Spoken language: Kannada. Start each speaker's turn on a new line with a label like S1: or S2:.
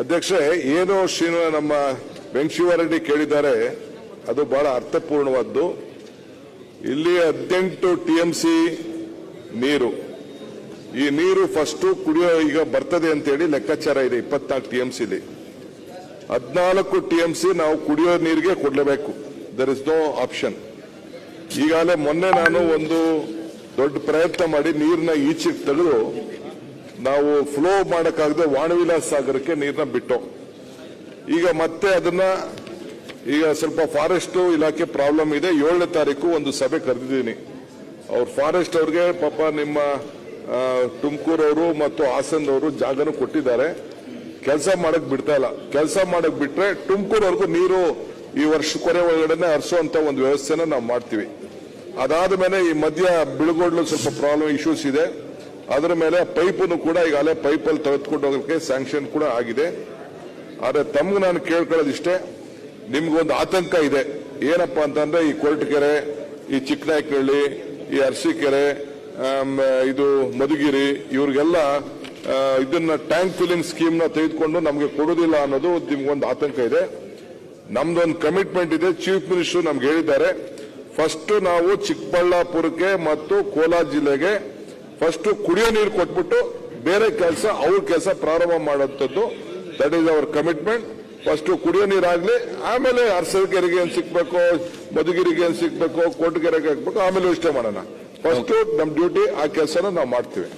S1: ಅಧ್ಯಕ್ಷ ಏನು ಶ್ರೀನು ನಮ್ಮ ವೆಂಕಶಿವರೆಡ್ಡಿ ಕೇಳಿದ್ದಾರೆ. ಅದು ಬಹಳ ಅರ್ಥಪೂರ್ಣವಾದ್ದು. ಇಲ್ಲಿ ಹದಿನೆಂಟು ಟಿಎಂಸಿ ನೀರು. ಈ ನೀರು ಫಸ್ಟ್ ಕುಡಿಯೋ ಈಗ ಬರ್ತದೆ ಅಂತೇಳಿ ಲೆಕ್ಕಾಚಾರ ಇದೆ ಇಪ್ಪತ್ನಾಲ್ಕು ಟಿಎಂಸಿಲಿ ಹದಿನಾಲ್ಕು ಟಿಎಂಸಿ ನಾವು ಕುಡಿಯೋ ನೀರಿಗೆ ಕೊಡಲೇಬೇಕು. ದರ್ ಇಸ್ ನೋ ಆಪ್ಷನ್ ಈಗಾಗಲೇ ಮೊನ್ನೆ ನಾನು ಒಂದು ದೊಡ್ಡ ಪ್ರಯತ್ನ ಮಾಡಿ ನೀರನ್ನ ಈಚೆಗೆ ತೆಗೆದು ನಾವು ಫ್ಲೋ ಮಾಡಕ್ಕಾಗದೆ ವಾಣವಿಲಾಸ ಸಾಗರಕ್ಕೆ ನೀರನ್ನ ಬಿಟ್ಟು. ಈಗ ಮತ್ತೆ ಅದನ್ನ ಈಗ ಸ್ವಲ್ಪ ಫಾರೆಸ್ಟ್ ಇಲಾಖೆ ಪ್ರಾಬ್ಲಮ್ ಇದೆ. ಏಳನೇ ತಾರೀಕು ಒಂದು ಸಭೆ ಕರೆದಿದ್ದೀನಿ. ಅವ್ರ ಫಾರೆಸ್ಟ್ ಅವ್ರಿಗೆ ಪಾಪ ನಿಮ್ಮ ತುಮಕೂರವರು ಮತ್ತು ಹಾಸನದವರು ಜಾಗನೂ ಕೊಟ್ಟಿದ್ದಾರೆ. ಕೆಲಸ ಮಾಡಕ್ ಬಿಡ್ತಾ ಇಲ್ಲ. ಕೆಲಸ ಮಾಡಕ್ ಬಿಟ್ರೆ ತುಮಕೂರವರೆಗೂ ನೀರು ಈ ವರ್ಷ ಕೊರೆ ಒಳಗಡೆನೆ ಹರಿಸುವಂತ ಒಂದು ವ್ಯವಸ್ಥೆನ ನಾವು ಮಾಡ್ತೀವಿ. ಅದಾದ ಮೇಲೆ ಈ ಮಧ್ಯ ಬಿಳುಗೋಡ್ಲು ಸ್ವಲ್ಪ ಪ್ರಾಬ್ಲಮ್ ಇಶ್ಯೂಸ್ ಇದೆ. ಅದರ ಮೇಲೆ ಪೈಪನ್ನು ಕೂಡ ಈಗಾಗಲೇ ಪೈಪಲ್ಲಿ ತೆಗೆದುಕೊಂಡು ಹೋಗೋಕ್ಕೆ ಸ್ಯಾಂಕ್ಷನ್ ಕೂಡ ಆಗಿದೆ. ಆದರೆ ತಮ್ಗೆ ನಾನು ಕೇಳ್ಕೊಳ್ಳೋದಿಷ್ಟೇ, ನಿಮ್ಗೊಂದು ಆತಂಕ ಇದೆ. ಏನಪ್ಪಾ ಅಂತಂದ್ರೆ ಈ ಕೊರಟಕೆರೆ ಈ ಚಿಕ್ಕನಾಯಕನಹಳ್ಳಿ, ಈ ಅರಸೀಕೆರೆ ಇದು ಮಧುಗಿರಿ, ಇವ್ರಿಗೆಲ್ಲ ಇದನ್ನ ಟ್ಯಾಂಕ್ ಫಿಲ್ಲಿಂಗ್ ಸ್ಕೀಮ್ನ ತೆಗೆದುಕೊಂಡು ನಮಗೆ ಕೊಡೋದಿಲ್ಲ ಅನ್ನೋದು ನಿಮ್ಗೊಂದು ಆತಂಕ ಇದೆ. ನಮ್ದೊಂದು ಕಮಿಟ್ಮೆಂಟ್ ಇದೆ ಚೀಫ್ ಮಿನಿಸ್ಟರ್ ನಮ್ಗೆ ಹೇಳಿದ್ದಾರೆ. ಫಸ್ಟ್ ನಾವು ಚಿಕ್ಕಬಳ್ಳಾಪುರಕ್ಕೆ ಮತ್ತು ಕೋಲಾರ ಜಿಲ್ಲೆಗೆ ಫಸ್ಟ್ ಕುಡಿಯೋ ನೀರು ಕೊಟ್ಬಿಟ್ಟು ಬೇರೆ ಕೆಲಸ ಅವ್ರ ಕೆಲಸ ಪ್ರಾರಂಭ ಮಾಡುವಂಥದ್ದು. That is our commitment first ಕುಡಿಯೋ ನೀರಾಗಲಿ, ಆಮೇಲೆ ಅರಸಕೆರೆಗೆ ಏನು ಸಿಗ್ಬೇಕು ಮಧುಗಿರಿಗೆ ಏನು ಸಿಕ್ಬೇಕು, ಕೋಟಗೆರೆಗೆ ಹಾಕ್ಬೇಕು, ಆಮೇಲೆ ಯೋಚನೆ ಮಾಡೋಣ. ಫಸ್ಟ್ ನಮ್ಮ ಡ್ಯೂಟಿ ಆ ಕೆಲಸನ ನಾವು ಮಾಡ್ತೀವಿ.